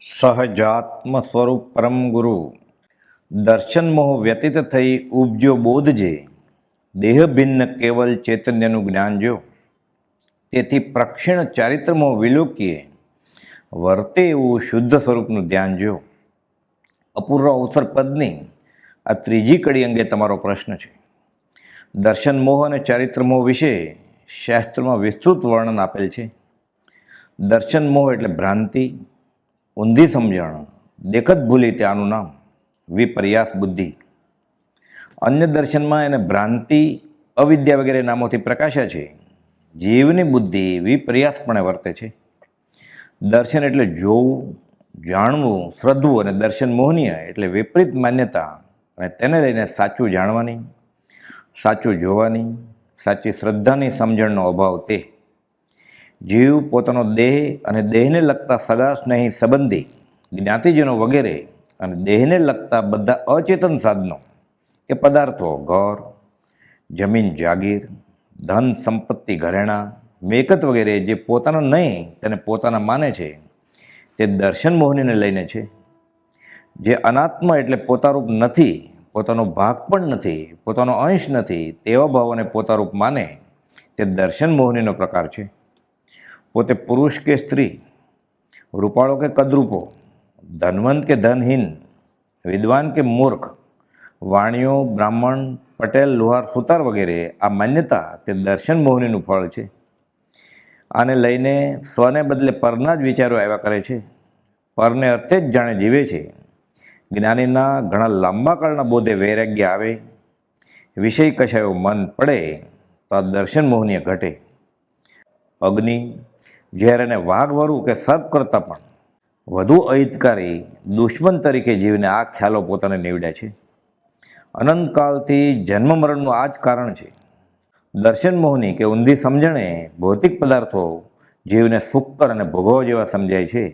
સહજાત્મ સ્વરૂપ પરમ ગુરુ. દર્શન મોહ વ્યતીત થઈ ઉપજો બોધ જે દેહ ભિન્ન કેવલ ચૈતન્યનું જ્ઞાન જો. તેથી પ્રક્ષીણ ચારિત્રમો વિલોકીએ. વર્તે એવું શુદ્ધ સ્વરૂપનું ધ્યાન જો. અપૂર્વ અવસર પદની આ ત્રીજી કડી અંગે તમારો પ્રશ્ન છે. દર્શન મોહ અને ચારિત્રમોહ વિશે શાસ્ત્રમાં વિસ્તૃત વર્ણન આપેલ છે. દર્શન મોહ એટલે ભ્રાંતિ ઊંધી સમજણ, દેખત ભૂલી ત્યાંનું નામ, વિપર્યાસ બુદ્ધિ. અન્ય દર્શનમાં એને ભ્રાંતિ, અવિદ્યા વગેરે નામોથી પ્રકાશ્યા છે. જીવની બુદ્ધિ વિપર્યાસપણે વર્તે છે. દર્શન એટલે જોવું, જાણવું, શ્રદ્ધવું અને દર્શન મોહનીય એટલે વિપરીત માન્યતા અને તેને લઈને સાચું જાણવાની, સાચું જોવાની, સાચી શ્રદ્ધાની સમજણનો અભાવ તે. જીવ પોતાનો દેહ અને દેહને લગતા સગા સ્નેહી સંબંધી, જ્ઞાતિજનો વગેરે અને દેહને લગતા બધા અચેતન સાધનો કે પદાર્થો, ઘર, જમીન જાગીર, ધન સંપત્તિ ઘરેણાં, મેકત વગેરે જે પોતાનો નહીં, તેને પોતાના માને છે, તે દર્શન મોહનીને લઈને છે. જે અનાત્મ એટલે પોતારૂપ નથી, પોતાનો ભાગ પણ નથી, પોતાનો અંશ નથી, તેવા ભાવોને પોતારૂપ માને, તે દર્શન મોહનીનો પ્રકાર છે. પોતે પુરુષ કે સ્ત્રી, રૂપાળો કે કદરૂપો, ધનવંત કે ધનહીન, વિદ્વાન કે મૂર્ખ, વાણિયો, બ્રાહ્મણ, પટેલ, લુહાર, સુતાર વગેરે, આ માન્યતા તે દર્શન મોહનીનું ફળ છે. આને લઈને સ્વને બદલે પરના જ વિચારો આવ્યા કરે છે. પરને અર્થે જ જાણે જીવે છે. જ્ઞાનીના ઘણા લાંબા કાળના બોધે વૈરાગ્ય આવે. વિષય કશાયો મન પડે, તો આ દર્શન મોહનીય ઘટે. અગ્નિ ઝેર અને વાઘ વરુ કે સર્પ કરતાં પણ વધુ અહિતકારી, દુશ્મન તરીકે જીવને આ ખ્યાલો પોતાને નીવડ્યા છે. અનંતકાળથી જન્મ મરણનું આ જ કારણ છે. દર્શન મોહની કે ઊંધી સમજણે ભૌતિક પદાર્થો જીવને સુક્કર અને ભોગવવા જેવા સમજાય છે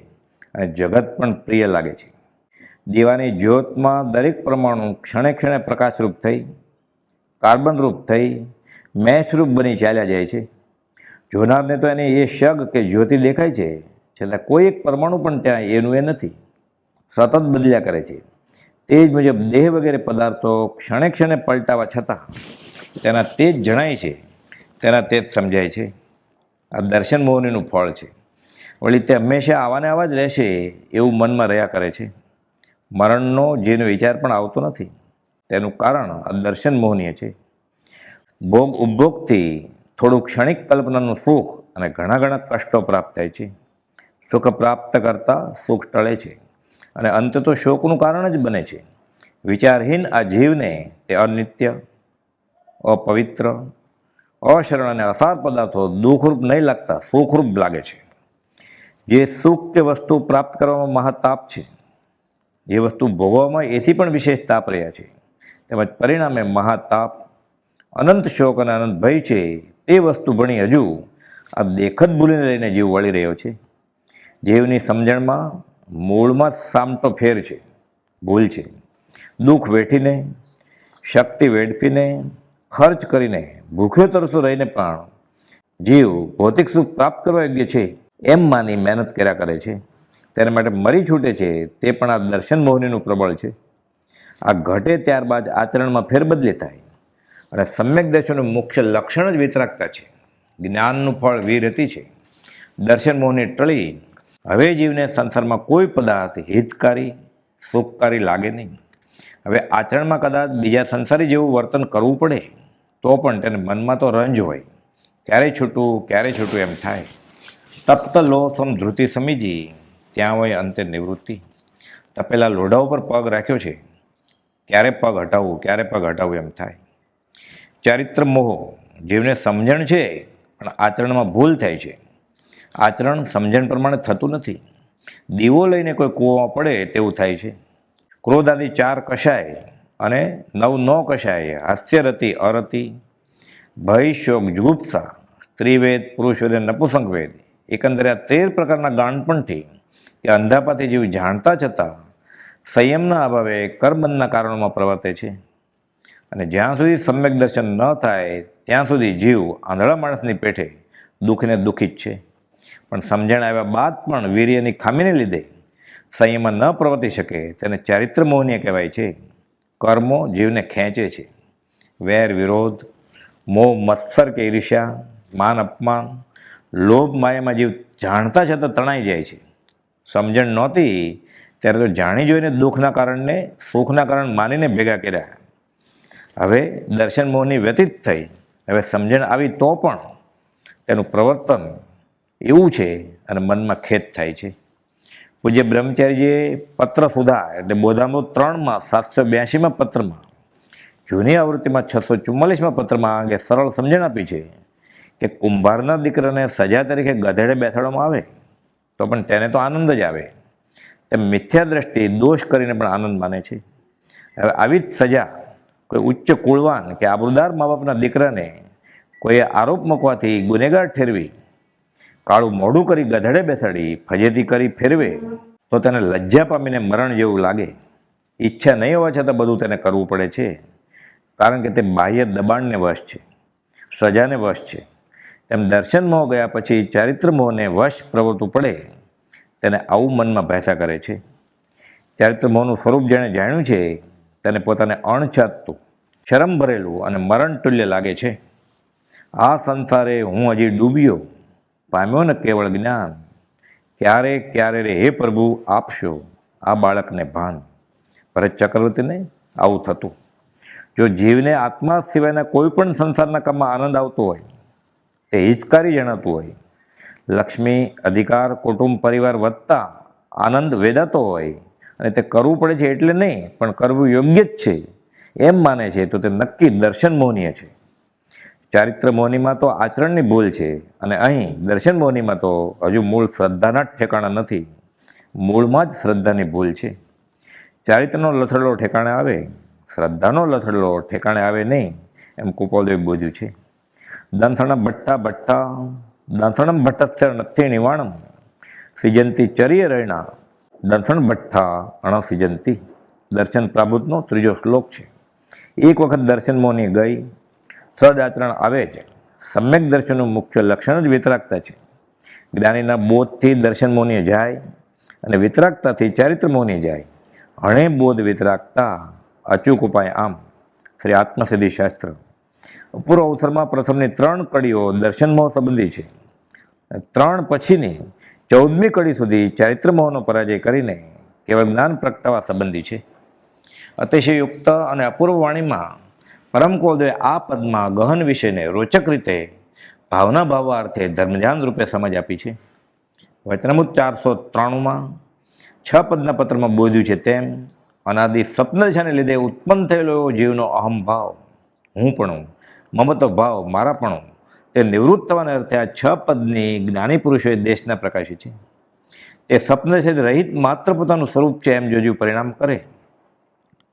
અને જગત પણ પ્રિય લાગે છે. દીવાની જ્યોતમાં દરેક પરમાણુ ક્ષણે ક્ષણે પ્રકાશરૂપ થઈ, કાર્બનરૂપ થઈ, મેષરૂપ બની ચાલ્યા જાય છે. જોનારને તો એને એ શગ કે જ્યોતિ દેખાય છે છતાં કોઈ એક પરમાણુ પણ ત્યાં એનું એ નથી. સતત બદલ્યા કરે છે. તે જ મુજબ દેહ વગેરે પદાર્થો ક્ષણે ક્ષણે પલટાવા છતાં તેના તે જ જણાય છે, તેના તે જ સમજાય છે. આ દર્શન મોહનીનું ફળ છે. વળી તે હંમેશા આવાને આવા જ રહેશે એવું મનમાં રહ્યા કરે છે. મરણનો જેનો વિચાર પણ આવતો નથી. તેનું કારણ આ દર્શન મોહનીય છે. ભોગ ઉપભોગથી થોડું ક્ષણિક કલ્પનાનું સુખ અને ઘણા ઘણા કષ્ટો પ્રાપ્ત થાય છે. સુખ પ્રાપ્ત કરતાં સુખ ટળે છે અને અંત તો શોકનું કારણ જ બને છે. વિચારહીન આ જીવને તે અનિત્ય, અપવિત્ર, અશરણ અને અસાર પદાર્થો દુઃખરૂપ નહીં લાગતા સુખરૂપ લાગે છે. જે સુખ કે વસ્તુ પ્રાપ્ત કરવામાં મહાતાપ છે, જે વસ્તુ ભોગવવામાં એથી પણ વિશેષ તાપ રહ્યા છે. તેમજ પરિણામે મહાતાપ અનંત શોક અને અનંત ભય છે, તે વસ્તુ ભણી હજુ આ દેખત ભૂલીને લઈને જીવ વળી રહ્યો છે. જીવની સમજણમાં, મૂળમાં સામટો ફેર છે, ભૂલ છે. દુઃખ વેઠીને, શક્તિ વેડફીને, ખર્ચ કરીને, ભૂખ્યો તરસો રહીને પણ જીવ ભૌતિક સુખ પ્રાપ્ત કરવા યોગ્ય છે, એમ માની મહેનત કર્યા કરે છે. તેના માટે મરી છૂટે છે, તે પણ આ દર્શન મોહનીનું પ્રબળ છે. આ ઘટે ત્યારબાદ આચરણમાં ફેરબદલી થાય. અને સમ્યક દર્શનનું મુખ્ય લક્ષણ જ વિતરાકતા છે. જ્ઞાનનું ફળ વીરતી છે. દર્શન મોહની ટળી, હવે જીવને સંસારમાં કોઈ પદાર્થ હિતકારી, સુખકારી લાગે નહીં. હવે આચરણમાં કદાચ બીજા સંસારી જેવું વર્તન કરવું પડે, તો પણ તેને મનમાં તો રંજ હોય. ક્યારે છૂટું ક્યારે છૂટું એમ થાય. તપ્ત લોસમ ધૃતિ સમીજી, ત્યાં હોય અંતે નિવૃત્તિ. તપેલા લોઢા ઉપર પગ રાખ્યો છે. ક્યારે પગ હટાવવું ક્યારે પગ હટાવવું એમ થાય. ચારિત્ર મોહ જીવને સમજણ છે, પણ આચરણમાં ભૂલ થાય છે. આચરણ સમજણ પ્રમાણે થતું નથી. દીવો લઈને કોઈ કૂવામાં પડે તેવું થાય છે. ક્રોધ ચાર કશાય અને નવ ન કશાય, હાસ્યરતિ, અરતિ, ભય, શોક, જુગુપ્સા, સ્ત્રીવેદ, પુરુષવેદ નપુસંક એકંદરે આ તેર પ્રકારના ગાંડપણથી કે અંધાપાથી જેવી જાણતા છતાં સંયમના અભાવે કરબંધના કારણોમાં પ્રવર્તે છે. અને જ્યાં સુધી સમ્યક દર્શન ન થાય, ત્યાં સુધી જીવ આંધળા માણસની પેઠે દુઃખને દુઃખી જ છે. પણ સમજણ આવ્યા બાદ પણ વીર્યની ખામીને લીધે સંયમમાં ન પ્રવર્તી શકે તેને ચારિત્ર મોહનીય કહેવાય છે. કર્મો જીવને ખેંચે છે. વેર વિરોધ, મોહ મત્સર કે ઈર્ષ્યા, માન અપમાન, લોભ માયામાં જીવ જાણતા છતાં તણાઈ જાય છે. સમજણ નહોતી, ત્યારે તો જાણી જોઈને દુઃખના કારણને સુખના કારણ માનીને ભેગા કર્યા. હવે દર્શન મોહની વ્યતીત થઈ. હવે સમજણ આવી તો પણ તેનું પ્રવર્તન એવું છે અને મનમાં ખેદ થાય છે. પૂજ્ય બ્રહ્મચારીજીએ પત્ર સુધા એટલે બોધામૃત ત્રણમાં, સાતસો બ્યાસીમાં પત્રમાં, જૂની આવૃત્તિમાં છસો ચુમ્માલીસમાં પત્રમાં અંગે સરળ સમજણ આપી છે કે કુંભારના દીકરાને સજા તરીકે ગધેડે બેસાડવામાં આવે તો પણ તેને તો આનંદ જ આવે. તેમ મિથ્યા દ્રષ્ટિ દોષ કરીને પણ આનંદ માને છે. હવે આવી જ સજા કોઈ ઉચ્ચ કુળવાન કે આબરૂદાર મા બાપના દીકરાને કોઈએ આરોપ મૂકવાથી ગુનેગાર ઠેરવી, કાળું મોઢું કરી ગધડે બેસાડી, ફજેતી કરી ફેરવે, તો તેને લજ્જા પામીને મરણ જેવું લાગે. ઈચ્છા નહીં હોવા છતાં બધું તેને કરવું પડે છે, કારણ કે તે બાહ્ય દબાણને વશ છે, સજાને વશ છે. તેમ દર્શન મોહ ગયા પછી ચારિત્ર મોહને વશ પ્રવૃત્તું પડે, તેને આવું મનમાં ભેસા કરે છે. ચારિત્ર મોહનું સ્વરૂપ જેણે જાણ્યું છે તેને પોતાને અણછાતું, શરમ ભરેલું અને મરણ તુલ્ય લાગે છે. આ સંસારે હું હજી ડૂબ્યો, પામ્યો ને કેવળ જ્ઞાન. ક્યારે ક્યારે રે હે પ્રભુ, આપશો આ બાળકને ભાન. ભરત ચક્રવર્તીને આવું થતું. જો જીવને આત્મા સિવાયના કોઈ પણ સંસારના કામમાં આનંદ આવતો હોય, તે હિતકારી જણાતું હોય, લક્ષ્મી, અધિકાર, કુટુંબ, પરિવાર વધતા આનંદ વેદાતો હોય અને તે કરવું પડે છે એટલે નહીં, પણ કરવું યોગ્ય જ છે. એમ માને છે તો તે નક્કી દર્શન મોહનીય છે. ચારિત્ર મોહનીમાં તો આચરણની ભૂલ છે અને અહીં દર્શન મોહનીમાં તો હજુ મૂળ શ્રદ્ધાના જ ઠેકાણા નથી. મૂળમાં જ શ્રદ્ધાની ભૂલ છે. ચારિત્રનો લથડલો ઠેકાણે આવે, શ્રદ્ધાનો લથડલો ઠેકાણે આવે નહીં, એમ કુપોલદેવ બોધ્યું છે. દંથણમ ભટ્ટા ભટ્ટા, દંથણમ ભટ્ટસ્ય નથી નિવાણમ સિજંતી ચર્ય રૈણા દંથણ ભઠ્ઠા અણસિજંતી. દર્શન પ્રાબુતનો ત્રીજો શ્લોક છે. એક વખત દર્શન મોની ગઈ. સદ આચરણ આવે છે. સમ્યક દર્શનનું મુખ્ય લક્ષણ જ વિતરાગતા છે. જ્ઞાનીના બોધથી દર્શન મોની જાય અને વિતરાગતાથી ચારિત્ર મોની જાય. હણે બોધ વિતરાગતા, અચૂક ઉપાય આમ. શ્રી આત્મસિદ્ધિ શાસ્ત્ર. પૂર્વ અવસરમાં પ્રથમની ત્રણ કડીઓ દર્શન મોહ સંબંધી છે. ત્રણ પછીની ચૌદમી કડી સુધી ચારિત્ર મોહનો પરાજય કરીને કેવળ જ્ઞાન પ્રગટાવા સંબંધી છે. અતિશયુક્ત અને અપૂર્વ વાણીમાં પરમ કોદે આ પદમાં ગહન વિષયને રોચક રીતે ભાવના ભાવવા અર્થે ધર્મધ્યાન રૂપે સમજ આપી છે. વચનમુત ચારસો ત્રાણુંમાં છ પદના પત્રમાં બોધ્યું છે તેમ, અનાદિ સ્વપ્નદશાને લીધે ઉત્પન્ન થયેલો જીવનો અહમ ભાવ, હું પણ મમતો ભાવ, મારા પણ તે નિવૃત્ત થવાના અર્થે આ છ પદની જ્ઞાની પુરુષોએ દેશના પ્રકાશી છે. તે સ્વપ્નદશાથી રહિત માત્ર પોતાનું સ્વરૂપ છે એમ જોજુ પરિણામ કરે.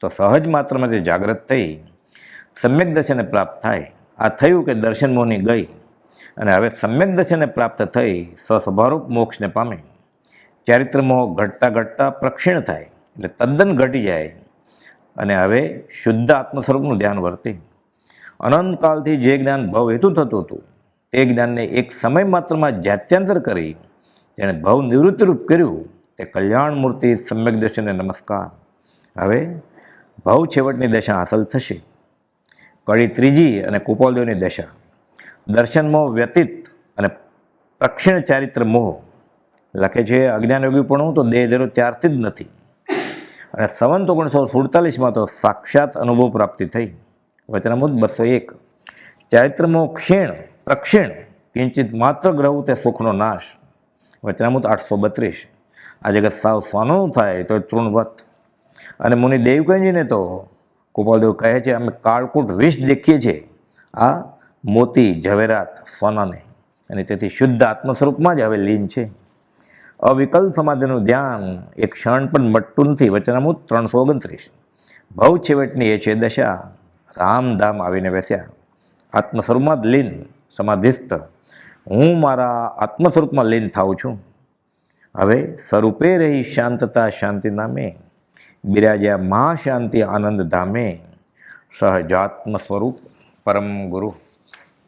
તો સહજ માત્રમાં તે જાગ્રત થઈ, સમ્યક દર્શને પ્રાપ્ત થાય. આ થયું કે દર્શન મોની ગઈ અને હવે સમ્યક દર્શને પ્રાપ્ત થઈ, સ્વસ્વભાવરૂપ મોક્ષને પામે. ચારિત્ર મોહ ઘટતા ઘટતા પ્રક્ષીણ થાય, એટલે તદ્દન ઘટી જાય અને હવે શુદ્ધ આત્મ સ્વરૂપનું ધ્યાન વર્તે. અનંતકાલથી જે જ્ઞાન ભવ હેતુ થતું હતું તે જ્ઞાનને એક સમય માત્રમાં જાત્યાંતર કરી જેણે ભવ નિવૃત્તિરૂપ કર્યું. તે કલ્યાણ મૂર્તિ સમ્યક દર્શનને નમસ્કાર. હવે ભવ છેવટની દશા હાંસલ થશે. કડી ત્રીજી અને કુપોલદેવની દશા. દર્શન મોહ વ્યતીત અને પ્રક્ષિણ ચારિત્ર મોહ. લખે છે અજ્ઞાન પણ તો દેહ ધરો ત્યારથી જ નથી. અને સંવંત ઓગણીસો સુડતાલીસમાં તો સાક્ષાત અનુભવ પ્રાપ્તિ થઈ. વચનામૃત બસો એક. ચારિત્રમો ક્ષીણ પ્રક્ષીણ, કિંચિત માત્ર ગ્રહવું તે સુખનો નાશ. વચનામૃત આઠસો બત્રીસ. આ જગત સાવ સોનું થાય તો તૃણવત. અને મુનિ દેવકંજીને તો ગોપાલદેવ કહે છે, અમે કાળકૂટ વિષ દેખીએ છીએ. આ મોતી ઝવેરાત સોનાને અને તેથી શુદ્ધ આત્મ સ્વરૂપમાં જ હવે લીન છે. અવિકલ સમાધિનું ધ્યાન એક ક્ષણ પણ મટતું નથી. વચનામૃત ત્રણસો ઓગણત્રીસ. ભવ છેવટની એ છે દશા. રામધામ આવીને બેસ્યા. આત્મસ્વરૂપમાં જ લીન. સમાધિસ્થ. હું મારા આત્મ સ્વરૂપમાં લીન થાઉં છું. હવે સ્વરૂપે રહી શાંતતા શાંતિ નામે, બિરાજ્યા મહાશાંતિ આનંદ ધામે. સહજાત્મ સ્વરૂપ પરમ ગુરુ.